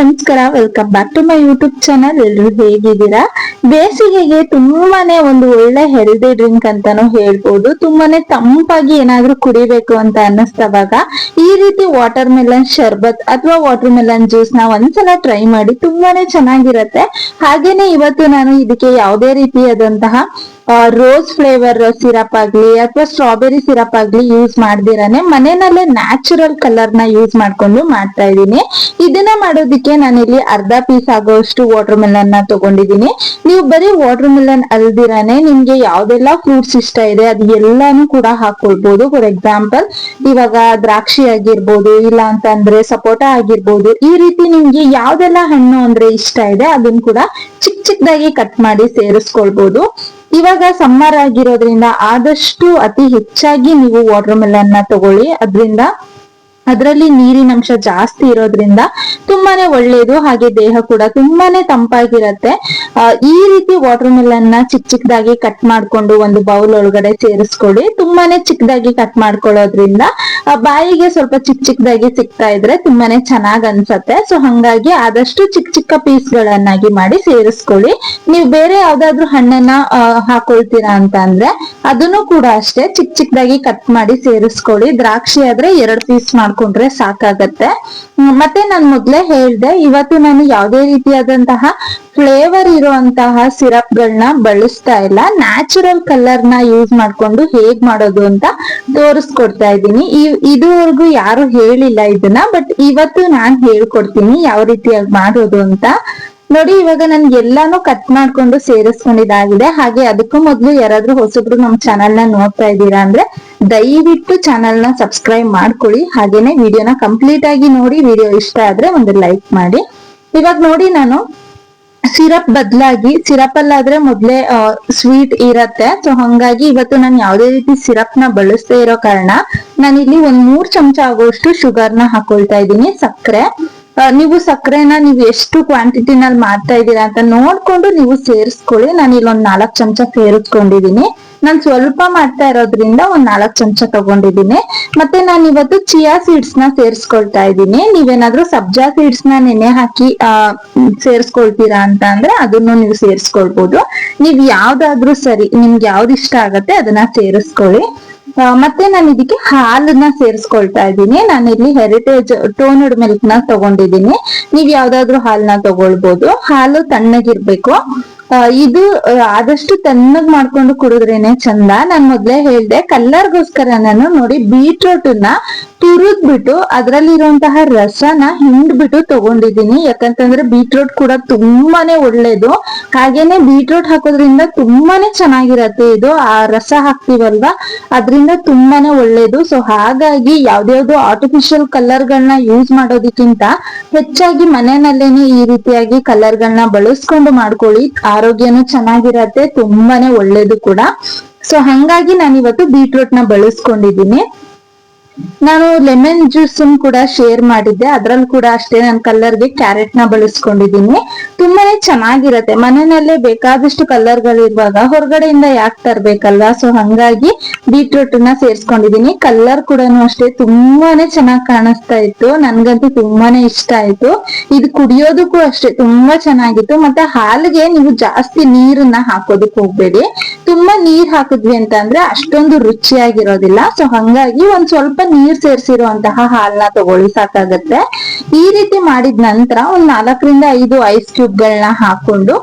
ನಮಸ್ಕಾರ welcome back to my YouTube channel ಎಲ್ರು ಹೇಗಿದ್ದೀರಾ? ಬೇಸಿಗೆಗೆ ತುಂಬಾನೇ ಒಂದು ಒಳ್ಳೆ ಹೆಲ್ದಿ ಡ್ರಿಂಕ್ ಅಂತಾನು ಹೇಳ್ಬೋದು. ತುಂಬಾನೇ ತಂಪಾಗಿ ಏನಾದ್ರೂ ಕುಡಿಬೇಕು ಅಂತ ಅನ್ನಿಸ್ತವಾಗ ಈ ರೀತಿ ವಾಟರ್ ಮೆಲನ್ ಶರ್ಬತ್ ಅಥವಾ ವಾಟರ್ ಮೆಲನ್ ಜ್ಯೂಸ್ನ ಒಂದ್ಸಲ ಟ್ರೈ ಮಾಡಿ ತುಂಬಾನೇ ಚೆನ್ನಾಗಿರತ್ತೆ. ಹಾಗೇನೆ ಇವತ್ತು ನಾನು ಇದಕ್ಕೆ ಯಾವುದೇ ರೀತಿಯಾದಂತಹ ರೋಸ್ ಫ್ಲೇವರ್ ಸಿರಪ್ ಆಗ್ಲಿ ಅಥವಾ ಸ್ಟ್ರಾಬೆರಿ ಸಿರಪ್ ಆಗ್ಲಿ ಯೂಸ್ ಮಾಡ್ದಿರಾನೆ. ಮನೆಯಲ್ಲೇ ನ್ಯಾಚುರಲ್ ಕಲರ್ನ ಯೂಸ್ ಮಾಡ್ಕೊಂಡು ಮಾಡ್ತಾ ಇದ್ದೀನಿ. ಇದನ್ನ ಮಾಡೋದಕ್ಕೆ ನಾನಿಲ್ಲಿ ಅರ್ಧ ಪೀಸ್ ಆಗೋಷ್ಟು ವಾಟರ್ ಮೆಲನ್ನ ತಗೊಂಡಿದ್ದೀನಿ. ನೀವು ಬರೀ ವಾಟರ್ ಮೆಲನ್ ಅಲ್ದಿರಾನೆ ನಿಮ್ಗೆ ಯಾವ್ದೆಲ್ಲ ಫ್ರೂಟ್ಸ್ ಇಷ್ಟ ಇದೆ ಅದು ಎಲ್ಲಾನು ಕೂಡ ಹಾಕೊಳ್ಬಹುದು ಫಾರ್ ಎಕ್ಸಾಂಪಲ್ ಇವಾಗ ದ್ರಾಕ್ಷಿ ಆಗಿರ್ಬೋದು, ಇಲ್ಲ ಅಂತ ಅಂದ್ರೆ ಸಪೋಟ ಆಗಿರ್ಬೋದು, ಈ ರೀತಿ ನಿಮ್ಗೆ ಯಾವ್ದೆಲ್ಲ ಹಣ್ಣು ಅಂದ್ರೆ ಇಷ್ಟ ಇದೆ ಅದನ್ನ ಕೂಡ ಚಿಕ್ಕ ಚಿಕ್ಕದಾಗಿ ಕಟ್ ಮಾಡಿ ಸೇರಿಸ್ಕೊಳ್ಬಹುದು ಇವಾಗ ಸಮ್ಮರ್ ಆಗಿರೋದ್ರಿಂದ ಆದಷ್ಟು ಅತಿ ಹೆಚ್ಚಾಗಿ ನೀವು ವಾಟರ್ ಮೆಲನ್ನ ತಗೊಳ್ಳಿ. ಅದರಿಂದ ಅದರಲ್ಲಿ ನೀರಿನಂಶ ಜಾಸ್ತಿ ಇರೋದ್ರಿಂದ ತುಂಬಾನೇ ಒಳ್ಳೇದು. ಹಾಗೆ ದೇಹ ಕೂಡ ತುಂಬಾನೇ ತಂಪಾಗಿರತ್ತೆ. ಈ ರೀತಿ ವಾಟರ್ ಮೆಲನ್ನ ಚಿಕ್ಕ ಚಿಕ್ಕದಾಗಿ ಕಟ್ ಮಾಡ್ಕೊಂಡು ಒಂದು ಬೌಲ್ ಒಳಗಡೆ ಸೇರಿಸ್ಕೊಳ್ಳಿ. ತುಂಬಾನೇ ಚಿಕ್ಕದಾಗಿ ಕಟ್ ಮಾಡ್ಕೊಳ್ಳೋದ್ರಿಂದ ಬಾಯಿಗೆ ಸ್ವಲ್ಪ ಚಿಕ್ಕ ಚಿಕ್ಕದಾಗಿ ಸಿಗ್ತಾ ಇದ್ರೆ ತುಂಬಾನೇ ಚೆನ್ನಾಗ್ ಅನ್ಸತ್ತೆ. ಸೊ ಹಂಗಾಗಿ ಆದಷ್ಟು ಚಿಕ್ಕ ಚಿಕ್ಕ ಪೀಸ್ ಗಳನ್ನಾಗಿ ಮಾಡಿ ಸೇರಿಸ್ಕೊಳ್ಳಿ. ನೀವು ಬೇರೆ ಯಾವ್ದಾದ್ರು ಹಣ್ಣನ್ನ ಹಾಕೊಳ್ತೀರಾ ಅಂತ ಅಂದ್ರೆ ಅದನ್ನು ಕೂಡ ಅಷ್ಟೇ ಚಿಕ್ಕ ಚಿಕ್ಕದಾಗಿ ಕಟ್ ಮಾಡಿ ಸೇರಿಸ್ಕೊಳ್ಳಿ. ದ್ರಾಕ್ಷಿ ಆದ್ರೆ ಎರಡ್ ಪೀಸ್ ಮಾಡ್ಕೊಂಡ್ರೆ ಸಾಕಾಗತ್ತೆ. ಮತ್ತೆ ನಾನು ಮೊದ್ಲೇ ಹೇಳ್ದೆ, ಇವತ್ತು ನಾನು ಯಾವುದೇ ರೀತಿಯಾದಂತಹ ಫ್ಲೇವರ್ ಇರುವಂತಹ ಸಿರಪ್ ಗಳನ್ನ ಬಳಸ್ತಾ ಇಲ್ಲ. ನ್ಯಾಚುರಲ್ ಕಲರ್ನ ಯೂಸ್ ಮಾಡ್ಕೊಂಡು ಹೇಗ್ ಮಾಡೋದು ಅಂತ ತೋರಿಸ್ಕೊಡ್ತಾ ಇದ್ದೀನಿ. ಇದುವರೆಗೂ ಯಾರು ಹೇಳಿಲ್ಲ ಇದನ್ನ ಬಟ್ ಇವತ್ತು ನಾನ್ ಹೇಳ್ಕೊಡ್ತೀನಿ ಯಾವ ರೀತಿಯಾಗಿ ಮಾಡೋದು ಅಂತ. ನೋಡಿ, ಇವಾಗ ನನ್ ಎಲ್ಲಾನು ಕಟ್ ಮಾಡ್ಕೊಂಡು ಸೇರಿಸ್ಕೊಂಡಿದ್ದಾಗಿದೆ. ಹಾಗೆ ಅದಕ್ಕೂ ಮೊದ್ಲು ಯಾರಾದ್ರೂ ಹೊಸಬ್ರು ನಮ್ ಚಾನಲ್ನ ನೋಡ್ತಾ ಇದ್ದೀರಾ ಅಂದ್ರೆ ದಯವಿಟ್ಟು ಚಾನಲ್ನ ಸಬ್ಸ್ಕ್ರೈಬ್ ಮಾಡ್ಕೊಳ್ಳಿ. ಹಾಗೇನೆ ವಿಡಿಯೋನ ಕಂಪ್ಲೀಟ್ ಆಗಿ ನೋಡಿ. ವಿಡಿಯೋ ಇಷ್ಟ ಆದ್ರೆ ಒಂದು ಲೈಕ್ ಮಾಡಿ. ಇವಾಗ ನೋಡಿ ನಾನು ಸಿರಪ್ ಬದಲಾಗಿ ಸಿರಪ್ ಅಲ್ಲಾದ್ರೆ ಮೊದ್ಲೇ ಸ್ವೀಟ್ ಇರತ್ತೆ. ಸೊ ಹಂಗಾಗಿ ಇವತ್ತು ನಾನು ಯಾವುದೇ ರೀತಿ ಸಿರಪ್ನ ಬಳಸದೇ ಇರೋ ಕಾರಣ ನಾನಿಲ್ಲಿ ಒಂದ್ ಮೂರ್ ಚಮಚ ಆಗೋಷ್ಟು ಶುಗರ್ನ ಹಾಕೊಳ್ತಾ ಇದ್ದೀನಿ, ಸಕ್ಕರೆ. ನೀವು ಸಕ್ಕರೆನ ನೀವು ಎಷ್ಟು ಕ್ವಾಂಟಿಟಿನಲ್ಲಿ ಮಾಡ್ತಾ ಇದ್ದೀರಾ ಅಂತ ನೋಡ್ಕೊಂಡು ನೀವು ಸೇರಿಸ್ಕೊಳ್ಳಿ. ನಾನು ಇಲ್ಲೊಂದ್ ನಾಲ್ಕು ಚಮಚ ಸೇರಿಸ್ಕೊಂಡಿದೀನಿ. ನಾನು ಸ್ವಲ್ಪ ಮಾಡ್ತಾ ಇರೋದ್ರಿಂದ ಒಂದ್ ನಾಲ್ಕು ಚಮಚ ತಗೊಂಡಿದ್ದೀನಿ ಮತ್ತೆ ನಾನು ಇವತ್ತು ಚಿಯಾ ಸೀಡ್ಸ್ನ ಸೇರಿಸ್ಕೊಳ್ತಾ ಇದ್ದೀನಿ. ನೀವೇನಾದ್ರೂ ಸಬ್ಜಾ ಸೀಡ್ಸ್ನ ನೆನೆ ಹಾಕಿ, ಆ, ಸೇರಿಸ್ಕೊಳ್ತೀರಾ ಅಂತ ಅಂದ್ರೆ ಅದನ್ನು ನೀವು ಸೇರಿಸ್ಕೊಳ್ಬಹುದು ನೀವ್ ಯಾವ್ದಾದ್ರೂ ಸರಿ, ನಿಮ್ಗೆ ಯಾವ್ದು ಇಷ್ಟ ಆಗತ್ತೆ ಅದನ್ನ ಸೇರಿಸ್ಕೊಳ್ಳಿ. ಮತ್ತೆ ನಾನು ಇದಕ್ಕೆ ಹಾಲನ್ನ ಸೇರಿಸ್ಕೊಳ್ತಾ ಇದ್ದೀನಿ. ನಾನು ಇಲ್ಲಿ ಹೆರಿಟೇಜ್ ಟೋನಡ್ ಮಿಲ್ಕ್ನ ತಗೊಂಡಿದ್ದೀನಿ. ನೀವ್ ಯಾವ್ದಾದ್ರು ಹಾಲ್ನ ತಗೊಳ್ಬಹುದು ಹಾಲು ತಣ್ಣಗಿರ್ಬೇಕು. ಇದು ಆದಷ್ಟು ತಣ್ಣಗ್ ಮಾಡ್ಕೊಂಡು ಕುಡಿದ್ರೇನೆ ಚಂದ. ನಾನ್ ಮೊದ್ಲೇ ಹೇಳ್ದೆ ಕಲ್ಲರ್ಗೋಸ್ಕರ ನಾನು ನೋಡಿ ಬೀಟ್ರೂಟ್ನ ತುರಿದ್ಬಿಟ್ಟು ಅದರಲ್ಲಿರುವಂತಹ ರಸನ ಹಿಂಡ್ಬಿಟ್ಟು ತಗೊಂಡಿದ್ದೀನಿ. ಯಾಕಂತಂದ್ರೆ ಬೀಟ್ರೂಟ್ ಕೂಡ ತುಂಬಾನೇ ಒಳ್ಳೇದು. ಹಾಗೇನೆ ಬೀಟ್ರೂಟ್ ಹಾಕೋದ್ರಿಂದ ತುಂಬಾನೇ ಚೆನ್ನಾಗಿರತ್ತೆ ಇದು. ಆ ರಸ ಹಾಕ್ತಿವಲ್ವಾ? ಅದ್ರಿಂದ ತುಂಬಾನೇ ಒಳ್ಳೇದು. ಸೊ ಹಾಗಾಗಿ ಯಾವ್ದ್ಯಾವ್ದು ಆರ್ಟಿಫಿಷಿಯಲ್ ಕಲರ್ ಗಳನ್ನ ಯೂಸ್ ಮಾಡೋದಕ್ಕಿಂತ ಹೆಚ್ಚಾಗಿ ಮನೆಯಲ್ಲೇನೆ ಈ ರೀತಿಯಾಗಿ ಕಲರ್ ಗಳನ್ನ ಬಳಸ್ಕೊಂಡು ಮಾಡ್ಕೊಳ್ಳಿ. ಆರೋಗ್ಯನೂ ಚೆನ್ನಾಗಿರತ್ತೆ. ತುಂಬಾನೇ ಒಳ್ಳೇದು ಕೂಡ. ಸೊ ಹಂಗಾಗಿ ನಾನು ಇವತ್ತು ಬೀಟ್ರೂಟ್ನ ಬಳಸ್ಕೊಂಡಿದ್ದೀನಿ. ನಾನು ಲೆಮನ್ ಜ್ಯೂಸ್ ಕೂಡ ಶೇರ್ ಮಾಡಿದ್ದೆ. ಅದ್ರಲ್ಲಿ ಕೂಡ ಅಷ್ಟೇ ನಾನು ಕಲರ್ಗೆ ಕ್ಯಾರೆಟ್ನ ಬಳಸ್ಕೊಂಡಿದ್ದೀನಿ. ತುಂಬಾನೇ ಚೆನ್ನಾಗಿರತ್ತೆ. ಮನೆಯಲ್ಲೇ ಬೇಕಾದಷ್ಟು ಕಲರ್ ಇರುವಾಗ ಹೊರಗಡೆಯಿಂದ ಯಾಕೆ ತರ್ಬೇಕಲ್ವಾ? ಸೊ ಹಂಗಾಗಿ ಬೀಟ್ರೂಟ್ನ ಸೇರ್ಸ್ಕೊಂಡಿದೀನಿ ಕಲರ್ ಕೂಡ ಅಷ್ಟೇ ತುಂಬಾನೇ ಚೆನ್ನಾಗಿ ಕಾಣಿಸ್ತಾ ಇತ್ತು. ನನ್ಗಂತೂ ತುಂಬಾನೇ ಇಷ್ಟ ಆಯ್ತು. ಇದು ಕುಡಿಯೋದಕ್ಕೂ ಅಷ್ಟೇ ತುಂಬಾ ಚೆನ್ನಾಗಿತ್ತು. ಮತ್ತೆ ಹಾಲಿಗೆ ನೀವು ಜಾಸ್ತಿ ನೀರನ್ನ ಹಾಕೋದಕ್ಕೆ ಹೋಗ್ಬೇಡಿ. ತುಂಬಾ ನೀರ್ ಹಾಕಿದ್ವಿ ಅಂತ ಅಂದ್ರೆ ಅಷ್ಟೊಂದು ರುಚಿಯಾಗಿರೋದಿಲ್ಲ. ಸೊ ಹಂಗಾಗಿ ಒಂದ್ ಸ್ವಲ್ಪ ನೀರ್ ಸೇರ್ಸಿರುವಂತಹ ಹಾಲ್ನ ತಗೊಳ್ಳಿ, ಸಾಕಾಗತ್ತೆ. ಈ ರೀತಿ ಮಾಡಿದ ನಂತರ ಒಂದ್ ನಾಲ್ಕರಿಂದ ಐದು ಐಸ್ ಕ್ಯೂಬ್ ಗಳನ್ನ ಹಾಕೊಂಡು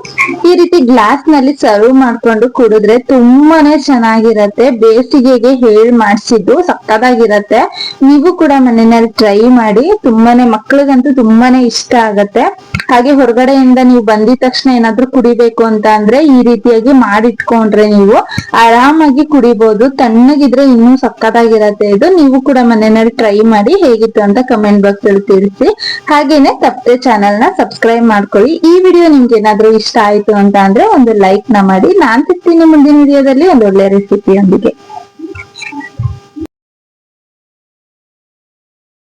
ಈ ರೀತಿ ಗ್ಲಾಸ್ನಲ್ಲಿ ಸರ್ವ್ ಮಾಡ್ಕೊಂಡು ಕುಡಿದ್ರೆ ತುಂಬಾನೇ ಚೆನ್ನಾಗಿರತ್ತೆ. ಬೇಸಿಗೆಗೆ ಹೇಳ್ ಮಾಡಿಸಿದ್ದು ಸಕ್ಕದಾಗಿರತ್ತೆ ನೀವು ಕೂಡ ಮನೆಯಲ್ಲಿ ಟ್ರೈ ಮಾಡಿ, ತುಂಬಾನೇ ಮಕ್ಳಿಗಂತೂ ತುಂಬಾನೇ ಇಷ್ಟ ಆಗತ್ತೆ. ಹಾಗೆ ಹೊರಗಡೆಯಿಂದ ನೀವು ಬಂದಿದ ತಕ್ಷಣ ಏನಾದ್ರೂ ಕುಡಿಬೇಕು ಅಂತ ಅಂದ್ರೆ ಈ ರೀತಿಯಾಗಿ ಮಾಡಿಟ್ಕೊಂಡ್ರೆ ನೀವು ಆರಾಮಾಗಿ ಕುಡಿಬಹುದು ತಣ್ಣಗಿದ್ರೆ ಇನ್ನೂ ಸಕ್ಕತ್ತಾಗಿರತ್ತೆ ಇದು. ನೀವು ಕೂಡ ಮನೆಯಲ್ಲಿ ಟ್ರೈ ಮಾಡಿ ಹೇಗಿತ್ತು ಅಂತ ಕಮೆಂಟ್ ಬಾಕ್ಸ್ ಅಲ್ಲಿ ತಿಳಿಸಿ. ಹಾಗೇನೆ ತಪ್ಪದೆ ಚಾನೆಲ್ನ ಸಬ್ಸ್ಕ್ರೈಬ್ ಮಾಡ್ಕೊಳ್ಳಿ. ಈ ವಿಡಿಯೋ ನಿಮ್ಗೆ ಏನಾದ್ರೂ ಇಷ್ಟ ಆಯ್ತು ಅಂತ ಅಂದ್ರೆ ಒಂದು ಲೈಕ್ನ ಮಾಡಿ. ನಾನ್ ಸಿಗ್ತೀನಿ ಮುಂದಿನ ವಿಡಿಯೋದಲ್ಲಿ ಒಂದು ಒಳ್ಳೆ ರೆಸಿಪಿಯೊಂದಿಗೆ